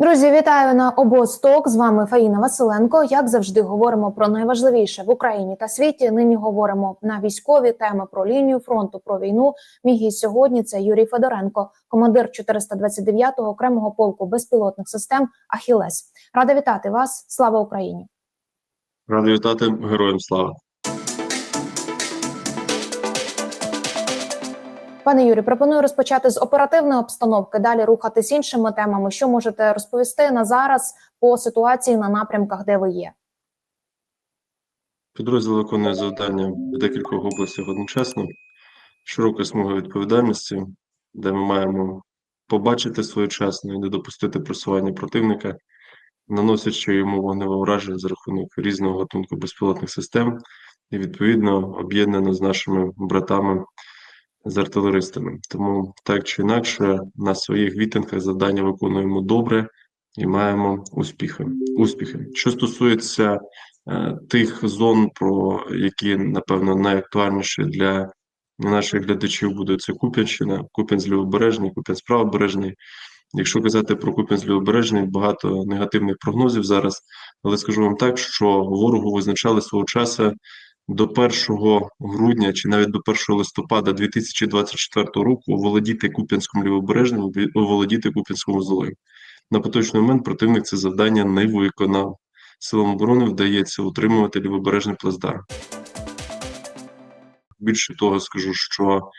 Друзі, вітаю на обосток. З вами Фаїна Василенко. Як завжди, говоримо про найважливіше в Україні та світі. Нині говоримо на військові теми про лінію фронту, про війну. Мій гість сьогодні це Юрій Федоренко, командир 429-го окремого полку безпілотних систем Ахілес. Рада вітати вас. Слава Україні! Радий вітати героям слава. Пане Юрі, пропоную розпочати з оперативної обстановки. Далі рухатись іншими темами. Що можете розповісти на зараз по ситуації на напрямках, де ви є? Підрозділ виконує завдання в декількох областях одночасно. Широка смуга відповідальності, де ми маємо побачити своєчасно і не допустити просування противника, наносячи йому вогневе ураження за рахунок різного гатунку безпілотних систем, і відповідно об'єднано з нашими братами з артилеристами. Тому так чи інакше на своїх вітинках завдання виконуємо добре і маємо успіхи. Успіхи. Що стосується е, тих зон, про які напевно найактуальніші для наших глядачів буде це Куп'янщина, Куп'янськ лівобережний, Куп'янськ правобережний. Якщо казати про Куп'янськ лівобережний, багато негативних прогнозів зараз, але скажу вам так, що ворогу визначали свого часу до 1 грудня чи навіть до 1 листопада 2024 року оволодіти Куп'янським лівобережним, оволодіти Куп'янським вузлом. На поточний момент противник це завдання не виконав. Силам оборони вдається утримувати лівобережний плацдарм. Більше того, скажу, що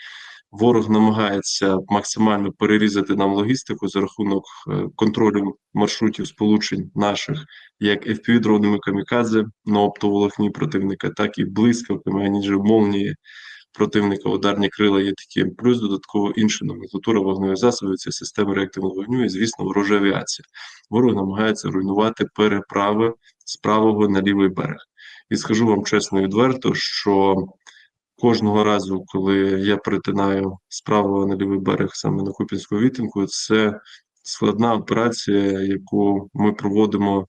ворог намагається максимально перерізати нам логістику за рахунок е, контролю маршрутів сполучень наших, як FPV-дронами камікадзе на оптоволокні противника, так і блискавками, аніж молнії противника ударні крила є такі, плюс додатково інша номенклатура вогневих засобів, це системи реактивного вогню і, звісно, ворожа авіація. Ворог намагається руйнувати переправи з правого на лівий берег. І скажу вам чесно і відверто, що кожного разу, коли я перетинаю з правого на лівий берег саме на Купінську вітинку, це складна операція, яку ми проводимо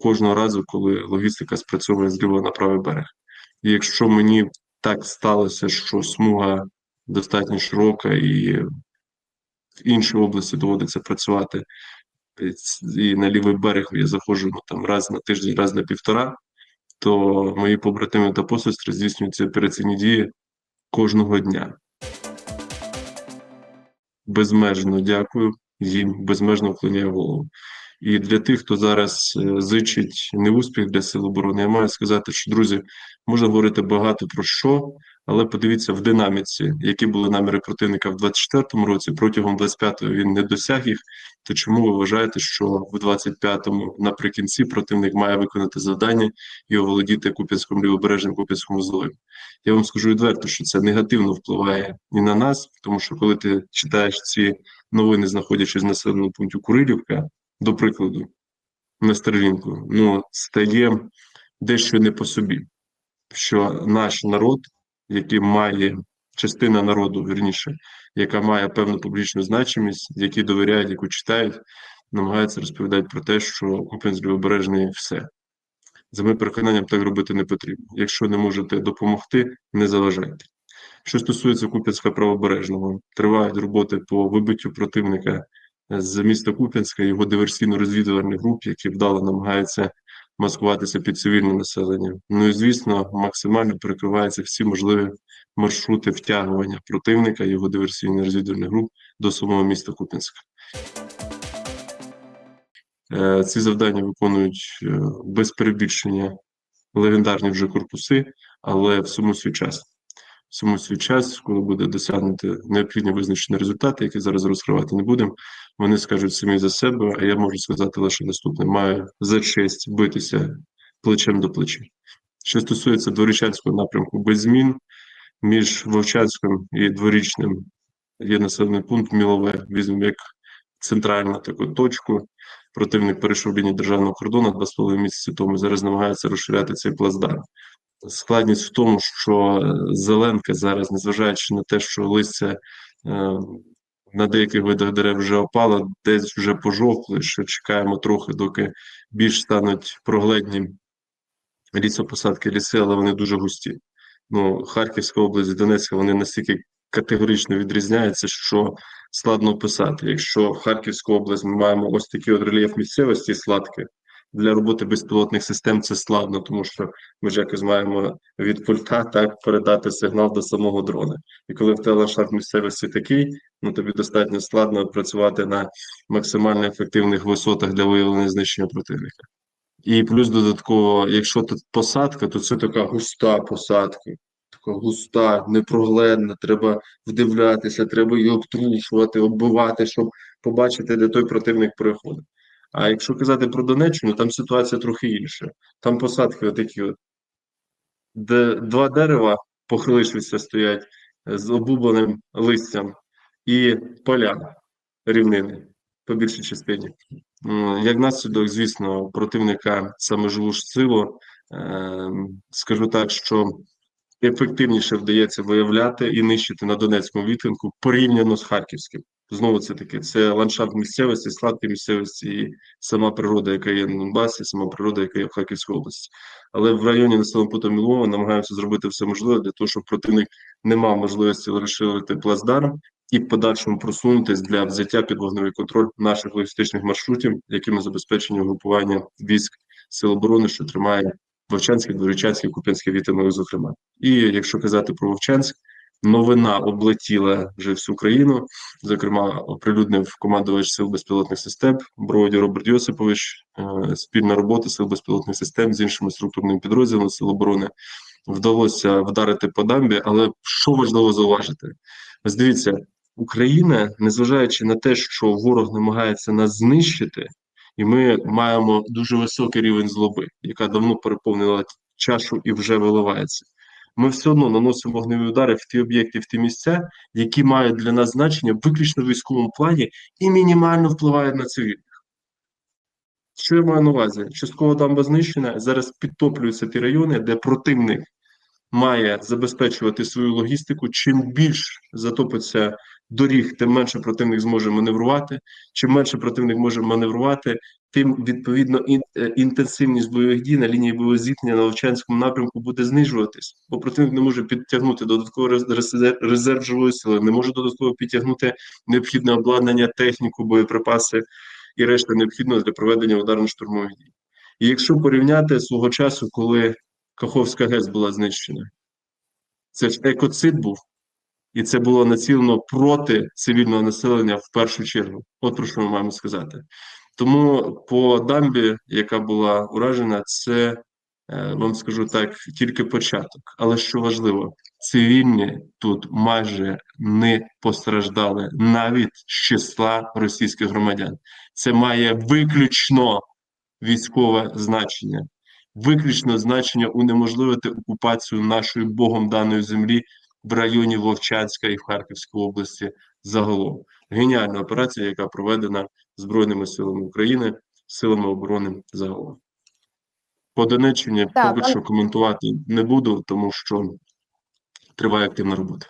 кожного разу, коли логістика спрацьовує з на правий берег. І якщо мені так сталося, що смуга достатньо широка і в іншій області доводиться працювати, і на лівий берег я заходжу ну, там раз на тиждень, раз на півтора, то мої побратими та посестри здійснюють ці операційні дії кожного дня. Безмежно дякую їм, безмежно вклоняю голову. І для тих, хто зараз е, зичить неуспіх для сил оборони, я маю сказати, що друзі, можна говорити багато про що, але подивіться в динаміці, які були наміри противника в 24-му році, протягом 25-го він не досяг їх. То чому ви вважаєте, що в 25-му наприкінці противник має виконати завдання і оволодіти Куп'янським лівобережним Куп'янським вузлом? Я вам скажу відверто, що це негативно впливає і на нас, тому що коли ти читаєш ці новини, знаходячись в населеному пункті Курилівка, до прикладу, на Стерлінку, ну стає дещо не по собі, що наш народ, який має частина народу, вірніше, яка має певну публічну значимість, які довіряють, яку читають, намагаються розповідати про те, що Куп'янськ лівобережний все. За моїм переконанням, так робити не потрібно. Якщо не можете допомогти, не заважайте. Що стосується Куп'янська правобережного, тривають роботи по вибиттю противника з міста Куп'янська, його диверсійно-розвідувальних груп, які вдало намагаються маскуватися під цивільне населення. Ну і звісно, максимально перекриваються всі можливі маршрути втягування противника, його диверсійно-розвідувальних груп до самого міста Куп'янська. Е, ці завдання виконують е, без перебільшення легендарні вже корпуси, але в саму свій час. Саму свій час, коли буде досягнути необхідні визначені результати, які зараз розкривати не будемо, вони скажуть самі за себе, а я можу сказати лише наступне: маю за честь битися плечем до плеча. Що стосується дворічанського напрямку без змін, між Вовчанським і дворічним є населений пункт Мілове, візьмемо як центральну таку точку. Противник перейшов лінію державного кордону два з половиною місяці тому. Зараз намагається розширяти цей плацдарм. Складність в тому, що зеленка зараз, незважаючи на те, що листя е, на деяких видах дерев вже опало, десь вже пожовкли, що чекаємо трохи, доки більш стануть прогледні лісопосадки ліси, але вони дуже густі. Ну, Харківська область, Донецька, вони настільки категорично відрізняється, що складно описати. Якщо в Харківську область ми маємо ось такий от рельєф місцевості сладкий, для роботи безпілотних систем це складно, тому що ми ж якось маємо від пульта так передати сигнал до самого дрона. І коли в тебе ландшафт місцевості такий, ну тобі достатньо складно працювати на максимально ефективних висотах для виявлення знищення противника. І плюс додатково, якщо тут посадка, то це така густа посадка, така густа, непрогледна, треба вдивлятися, треба її обтрушувати, оббивати, щоб побачити, де той противник переходить. А якщо казати про Донеччину, там ситуація трохи інша. Там посадки отакі от, де два дерева похилишляться стоять з обубленим листям і поля рівнини по більшій частині. Як наслідок, звісно, противника саме живу силу, ем, скажу так, що ефективніше вдається виявляти і нищити на Донецькому відтинку порівняно з Харківським. Знову це таки, це ландшафт місцевості, складки місцевості і сама природа, яка є на Донбасі, сама природа, яка є в Харківській області. Але в районі населеного пункту Мілова намагаємося зробити все можливе для того, щоб противник не мав можливості розширити плацдарм і в подальшому просунутись для взяття під вогневий контроль наших логістичних маршрутів, якими забезпечені угрупування військ Сил оборони, що тримає Вовчанський, Дворічанський, Куп'янський відтинок, зокрема. І якщо казати про Вовчанськ, новина облетіла вже всю країну. Зокрема, оприлюднив командувач сил безпілотних систем Броді Роберт Йосипович. Е, Спільна робота сил безпілотних систем з іншими структурними підрозділами Сил оборони вдалося вдарити по дамбі. Але що важливо зауважити? Ось дивіться, Україна, незважаючи на те, що ворог намагається нас знищити, і ми маємо дуже високий рівень злоби, яка давно переповнила чашу і вже виливається. Ми все одно наносимо вогневі удари в ті об'єкти, в ті місця, які мають для нас значення виключно в військовому плані і мінімально впливають на цивільних. Що я маю на увазі? Частково дамба знищена, зараз підтоплюються ті райони, де противник має забезпечувати свою логістику. Чим більш затопиться доріг, тим менше противник зможе маневрувати. Чим менше противник може маневрувати, тим відповідно е, інтенсивність бойових дій на лінії бойового зіткнення на Вовчанському напрямку буде знижуватись, бо противник не може підтягнути резерв, резерв живої сили, не може додатково підтягнути необхідне обладнання, техніку, боєприпаси і решта необхідного для проведення ударно-штурмових дій. І якщо порівняти свого часу, коли Каховська ГЕС була знищена, це ж екоцид був, і це було націлено проти цивільного населення в першу чергу. От про що ми маємо сказати. Тому по дамбі, яка була уражена, це е, вам скажу так, тільки початок. Але що важливо, цивільні тут майже не постраждали навіть з числа російських громадян. Це має виключно військове значення, виключно значення унеможливити окупацію нашої Богом даної землі в районі Вовчанська і в Харківській області загалом. Геніальна операція, яка проведена Збройними силами України, силами оборони загалом. По Донеччині поки що коментувати не буду, тому що триває активна робота.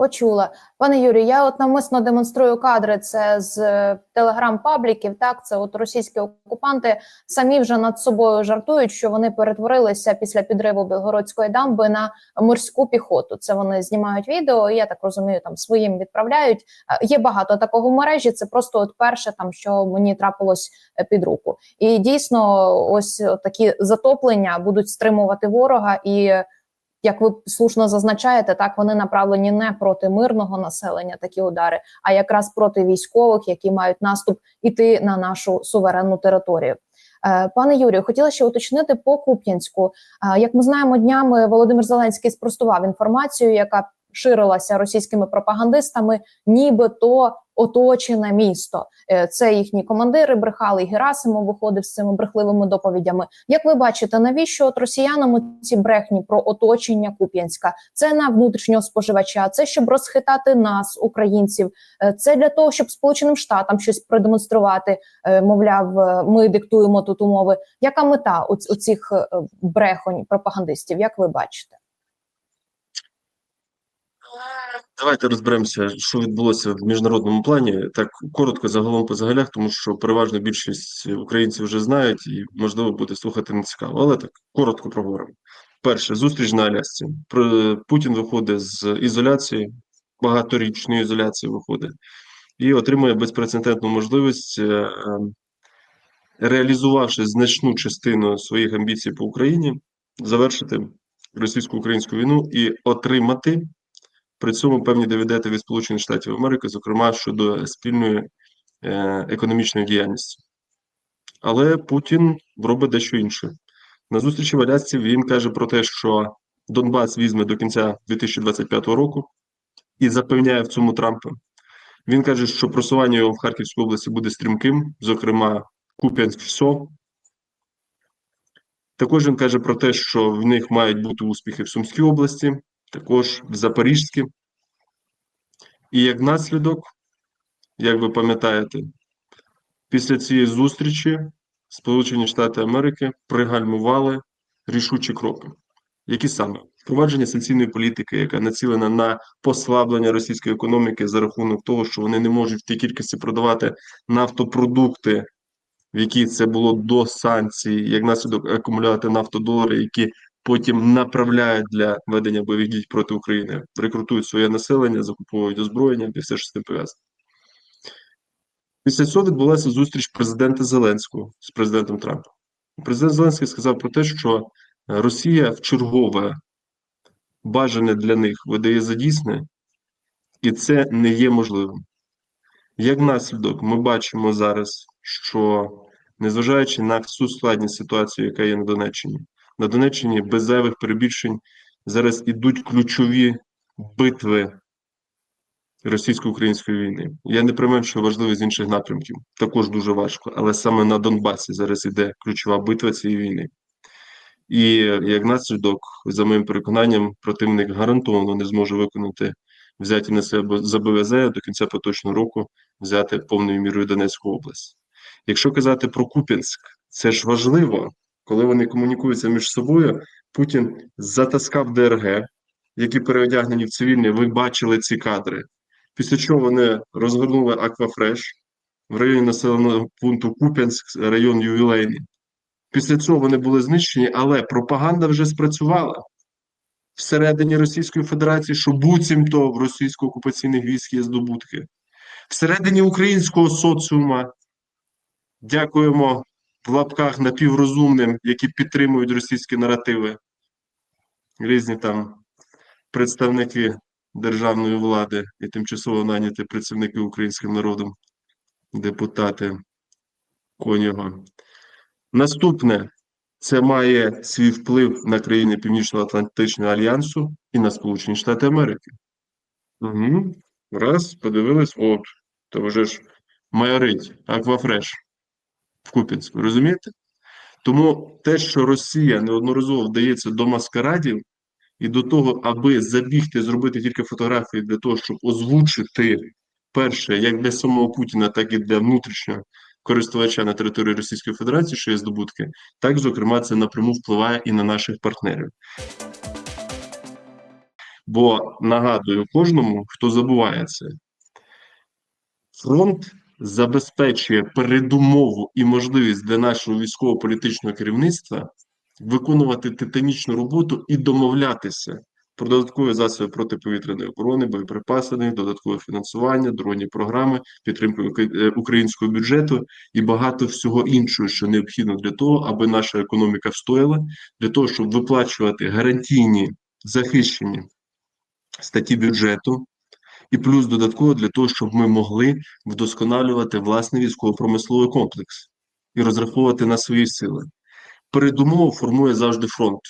Почула. Пане Юрію, я от навмисно демонструю кадри. Це з е, телеграм-пабліків. Так, це от російські окупанти самі вже над собою жартують, що вони перетворилися після підриву Білгородської дамби на морську піхоту. Це вони знімають відео. Я так розумію, там своїм відправляють. Е, Є багато такого в мережі. Це просто от перше, там що мені трапилось е, під руку. І дійсно, ось такі затоплення будуть стримувати ворога і як ви слушно зазначаєте, так вони направлені не проти мирного населення, такі удари, а якраз проти військових, які мають наступ іти на нашу суверенну територію. Е, Пане Юрію, хотіла ще уточнити по Куп'янську. Е, Як ми знаємо, днями Володимир Зеленський спростував інформацію, яка ширилася російськими пропагандистами, нібито оточене місто. Е, Це їхні командири брехали. Герасимов виходив з цими брехливими доповідями. Як ви бачите, навіщо от росіянам ці брехні про оточення Куп'янська? Це на внутрішнього споживача, це щоб розхитати нас, українців. Е, Це для того, щоб Сполученим Штатам щось продемонструвати. Е, Мовляв, ми диктуємо тут умови. Яка мета у цих брехонь пропагандистів? Як ви бачите? Давайте розберемося, що відбулося в міжнародному плані. Так коротко загалом по загалях, тому що переважна більшість українців вже знають і можливо буде слухати не цікаво, але так коротко проговоримо. перше, зустріч на Алясці. Путін виходить з ізоляції, багаторічної ізоляції виходить, і отримує безпрецедентну можливість, е, е, реалізувавши значну частину своїх амбіцій по Україні, завершити російсько-українську війну і отримати при цьому певні дивіденди від Сполучених Штатів Америки, зокрема щодо спільної е, економічної діяльності. Але Путін робить дещо інше. На зустрічі в Алясці він каже про те, що Донбас візьме до кінця 2025 року і запевняє в цьому Трампа. Він каже, що просування його в Харківській області буде стрімким, зокрема Куп'янськ СО. Також він каже про те, що в них мають бути успіхи в Сумській області, також в Запорізькій. І як наслідок, як ви пам'ятаєте, після цієї зустрічі Сполучені Штати Америки пригальмували рішучі кроки. Які саме впровадження санкційної політики, яка націлена на послаблення російської економіки за рахунок того, що вони не можуть в тій кількості продавати нафтопродукти, в які це було до санкцій, як наслідок акумулювати нафтодолари, які потім направляють для ведення бойових дій проти України, рекрутують своє населення, закуповують озброєння і все, що з цим пов'язано. Після цього відбулася зустріч президента Зеленського з президентом Трампом. Президент Зеленський сказав про те, що Росія в чергове бажане для них видає за дійсне, і це не є можливим. Як наслідок, ми бачимо зараз, що незважаючи на всю складність ситуації, яка є на Донеччині, на Донеччині без зайвих перебільшень зараз ідуть ключові битви російсько-української війни. Я не применшую важливість інших напрямків, також дуже важко, але саме на Донбасі зараз іде ключова битва цієї війни. І як наслідок, за моїм переконанням, противник гарантовано не зможе виконати взяті на себе зобов'язання до кінця поточного року взяти повною мірою Донецьку область. Якщо казати про Куп'янськ, це ж важливо, коли вони комунікуються між собою. Путін затаскав ДРГ, які переодягнені в цивільні. Ви бачили ці кадри. Після чого вони розгорнули Аквафреш в районі населеного пункту Куп'янськ, район ювілейний. Після цього вони були знищені, але пропаганда вже спрацювала всередині Російської Федерації, що буцімто в російсько-окупаційних військ є здобутки. Всередині українського соціума дякуємо в лапках напіврозумним, які підтримують російські наративи. Різні там представники державної влади і тимчасово наняті працівники українським народом, депутати Конього. Наступне це має свій вплив на країни Північно-Атлантичного альянсу і на Сполучені Штати Америки. Угу. Раз, подивились, от, то вже ж майорить Аквафреш в Куп'янську, розумієте? Тому те, що Росія неодноразово вдається до маскарадів і до того, аби забігти, зробити тільки фотографії для того, щоб озвучити перше, як для самого Путіна, так і для внутрішнього користувача на території Російської Федерації, що є здобутки, так, зокрема, це напряму впливає і на наших партнерів. Бо нагадую кожному, хто забуває це, фронт забезпечує передумову і можливість для нашого військово-політичного керівництва виконувати титанічну роботу і домовлятися про додаткові засоби протиповітряної оборони, боєприпаси, додаткове фінансування, дронні програми, підтримку е, українського бюджету і багато всього іншого, що необхідно для того, аби наша економіка встояла, для того, щоб виплачувати гарантійні захищені статті бюджету, і плюс додатково для того, щоб ми могли вдосконалювати власний військово-промисловий комплекс і розраховувати на свої сили. Передумову формує завжди фронт.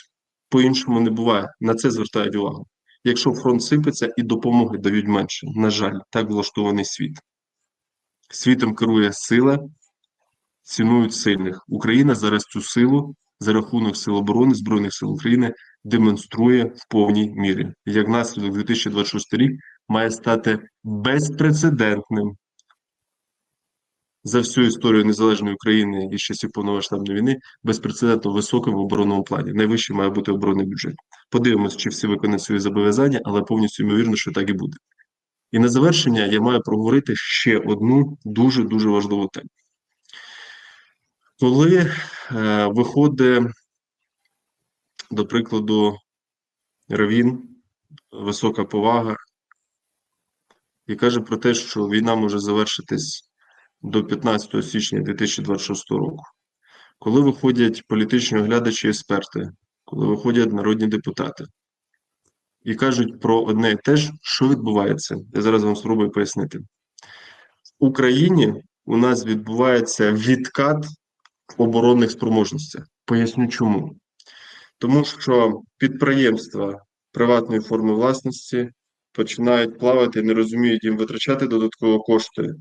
По-іншому не буває. На це звертають увагу. Якщо фронт сипеться і допомоги дають менше, на жаль, так влаштований світ. Світом керує сила, цінують сильних. Україна зараз цю силу за рахунок сил оборони Збройних сил України демонструє в повній мірі. Як наслідок 2026 рік має стати безпрецедентним за всю історію незалежної України і часів повномасштабної війни безпрецедентно високим в оборонному плані. Найвищий має бути оборонний бюджет. Подивимося, чи всі виконають свої зобов'язання, але повністю ймовірно, що так і буде. І на завершення я маю проговорити ще одну дуже дуже важливу тему. Коли е, виходить до прикладу, Равін, висока повага, і каже про те, що війна може завершитись до 15 січня 2026 року. Коли виходять політичні оглядачі експерти, коли виходять народні депутати і кажуть про одне і те ж, що відбувається. Я зараз вам спробую пояснити. В Україні у нас відбувається відкат в оборонних спроможностях. Поясню чому. Тому що підприємства приватної форми власності починають плавати, не розуміють їм витрачати додатково кошти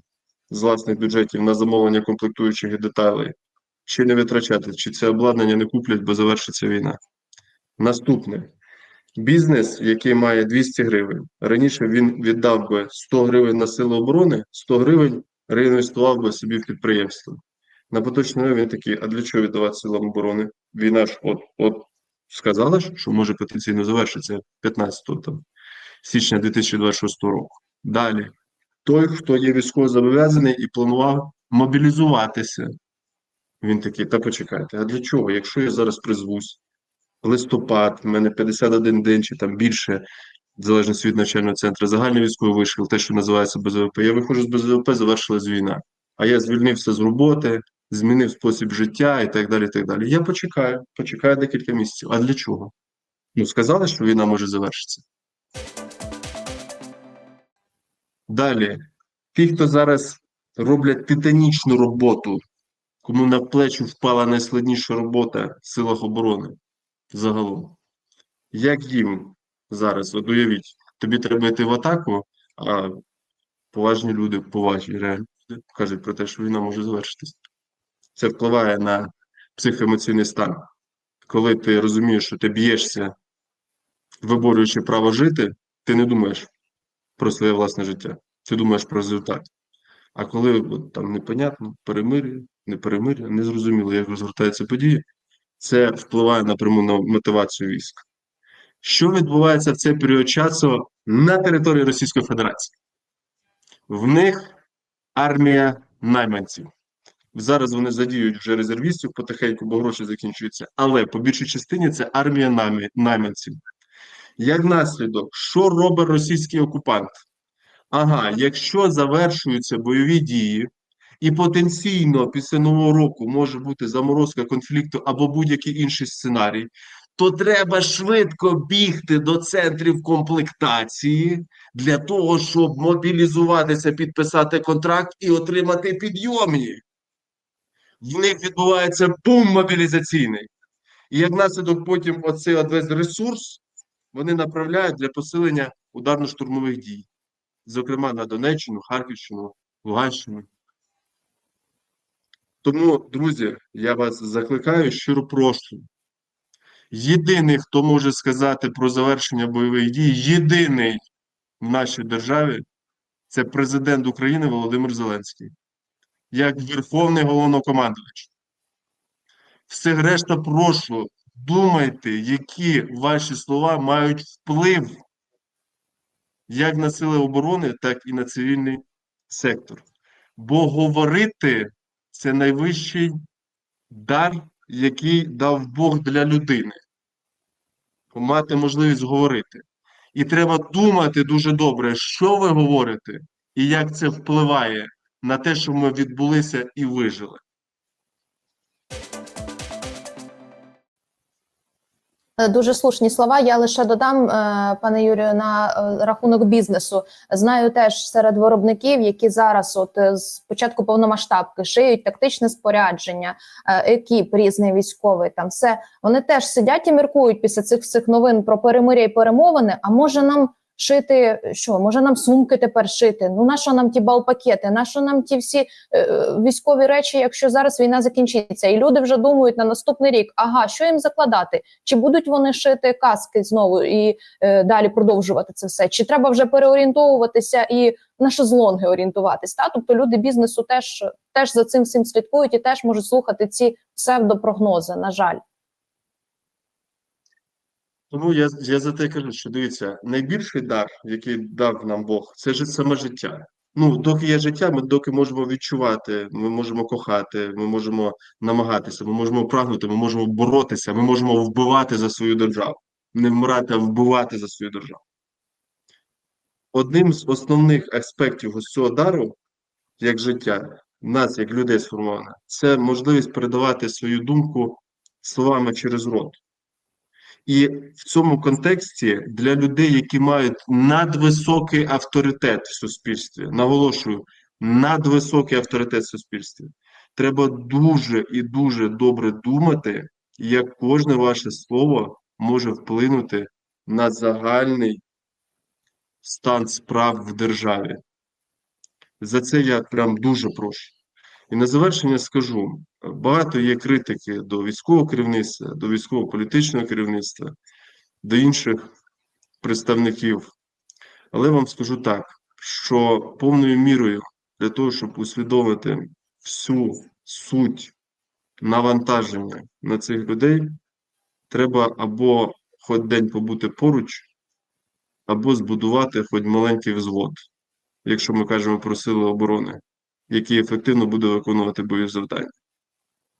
з власних бюджетів на замовлення комплектуючих і деталей, чи не витрачати, чи це обладнання не куплять, бо завершиться війна. Наступне. Бізнес, який має 200 гривень, раніше він віддав би 100 гривень на сили оборони, 100 гривень реінвестував би собі в підприємство. На поточний момент він такий, а для чого віддавати силам оборони? Війна ж от, от сказала ж, що може потенційно завершитися 15 там, січня 2026 року. Далі. Той, хто є військово зобов'язаний і планував мобілізуватися. Він такий, та почекайте, а для чого? Якщо я зараз призвусь, листопад, в мене 51 день чи там більше, в залежності від навчального центру, загальний військовий вишкіл, те, що називається БЗВП. Я виходжу з БЗВП, завершилась війна. А я звільнився з роботи, змінив спосіб життя і так далі. і так далі. Я почекаю, почекаю декілька місяців. А для чого? Ну, сказали, що війна може завершитися. Далі, ті, хто зараз роблять титанічну роботу, кому на плечі впала найскладніша робота в силах оборони загалом. Як їм зараз, от уявіть, тобі треба йти в атаку, а поважні люди, поважні реально люди, кажуть про те, що війна може завершитись. Це впливає на психоемоційний стан. Коли ти розумієш, що ти б'єшся, виборюючи право жити, ти не думаєш про своє власне життя. Ти думаєш про результат. А коли там непонятно, перемир'я, не перемир'я, не зрозуміло, як розгортаються події, це впливає напряму на мотивацію військ. Що відбувається в цей період часу на території Російської Федерації? В них армія найманців. Зараз вони задіють вже резервістів потихеньку, бо гроші закінчуються. Але по більшій частині це армія найманців. Як наслідок, що робить російський окупант? Ага, якщо завершуються бойові дії, і потенційно після нового року може бути заморозка конфлікту або будь-який інший сценарій, то треба швидко бігти до центрів комплектації для того, щоб мобілізуватися, підписати контракт і отримати підйомні. В них відбувається бум мобілізаційний. І як наслідок потім оцей весь ресурс вони направляють для посилення ударно-штурмових дій, зокрема на Донеччину, Харківщину, Луганщину. Тому, друзі, я вас закликаю, щиро прошу. Єдиний, хто може сказати про завершення бойових дій, єдиний в нашій державі, це президент України Володимир Зеленський, як Верховний головнокомандувач. Всіх решта прошу, думайте, які ваші слова мають вплив як на сили оборони, так і на цивільний сектор. Бо говорити це найвищий дар, який дав Бог для людини. Мати можливість говорити. І треба думати дуже добре, що ви говорите, і як це впливає на те, що ми відбулися і вижили. Дуже слушні слова. Я лише додам, е, пане Юрію, на е, рахунок бізнесу. Знаю теж серед виробників, які зараз, от е, з початку повномасштабки, шиють тактичне спорядження, е, екіп різний військовий. Там все вони теж сидять і міркують після цих всіх новин про перемиря і перемовини. А може нам шити що? Може нам сумки тепер шити? Ну на що нам ті балпакети? На що нам ті всі е, військові речі, якщо зараз війна закінчиться, і люди вже думають на наступний рік, ага, що їм закладати? Чи будуть вони шити каски знову і е, далі продовжувати це все? Чи треба вже переорієнтовуватися і на шезлонги орієнтуватись? Та тобто люди бізнесу теж теж за цим всім слідкують і теж можуть слухати ці псевдопрогнози. На жаль, Тому я, я за те кажу, що дивіться, найбільший дар, який дав нам Бог, це ж саме життя. Ну, доки є життя, ми доки можемо відчувати, ми можемо кохати, ми можемо намагатися, ми можемо прагнути, ми можемо боротися, ми можемо вбивати за свою державу. Не вмирати, а вбивати за свою державу. Одним з основних аспектів ось цього дару, як життя, нас, як людей сформоване, це можливість передавати свою думку словами через рот. І в цьому контексті для людей, які мають надвисокий авторитет в суспільстві, наголошую, надвисокий авторитет в суспільстві, треба дуже і дуже добре думати, як кожне ваше слово може вплинути на загальний стан справ в державі. За це я прям дуже прошу. І на завершення скажу: багато є критики до військового керівництва, до військово-політичного керівництва, до інших представників. Але вам скажу так, що повною мірою для того, щоб усвідомити всю суть навантаження на цих людей, треба або хоч день побути поруч, або збудувати хоч маленький взвод, якщо ми кажемо про сили оборони, який ефективно буде виконувати бойові завдання,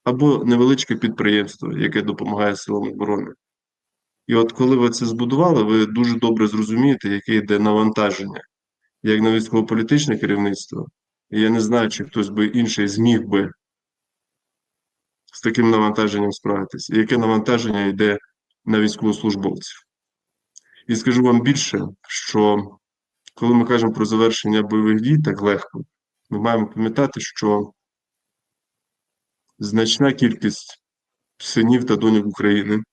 або невеличке підприємство, яке допомагає силам оборони. І от коли ви це збудували, ви дуже добре зрозумієте, яке йде навантаження, як на військово-політичне керівництво. І я не знаю, чи хтось би інший зміг би з таким навантаженням справитися, яке навантаження йде на військовослужбовців. І скажу вам більше, що коли ми кажемо про завершення бойових дій так легко, ми маємо пам'ятати, що значна кількість синів та доньок України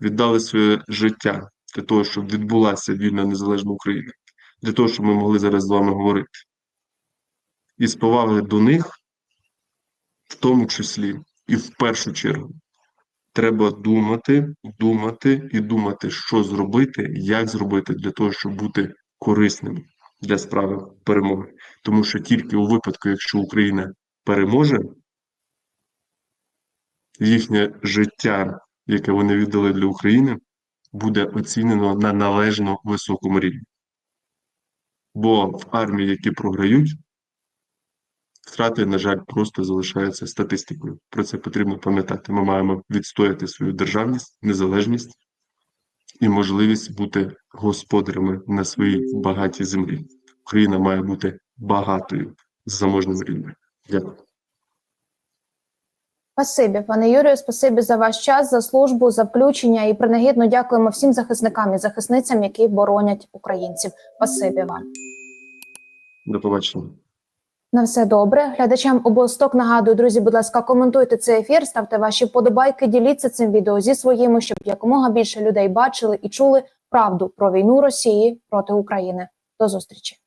віддали своє життя для того, щоб відбулася вільна незалежна Україна, для того, щоб ми могли зараз з вами говорити. І з поваги до них, в тому числі і в першу чергу, треба думати, думати і думати, що зробити, як зробити для того, щоб бути корисним для справи перемоги. Тому що тільки у випадку, якщо Україна переможе, їхнє життя, яке вони віддали для України, буде оцінено на належно високому рівні. Бо в армії, які програють, втрати, на жаль, просто залишаються статистикою. Про це потрібно пам'ятати. Ми маємо відстояти свою державність, незалежність і можливість бути господарями на своїй багатій землі. Україна має бути багатою заможним рівнем. Дякую. Спасибі, пане Юрію, спасибі за ваш час, за службу, за включення і принагідно дякуємо всім захисникам і захисницям, які боронять українців. Спасибі вам. До побачення. На все добре. Глядачам обосток нагадую, друзі, будь ласка, коментуйте цей ефір, ставте ваші подобайки, діліться цим відео зі своїми, щоб якомога більше людей бачили і чули правду про війну Росії проти України. До зустрічі.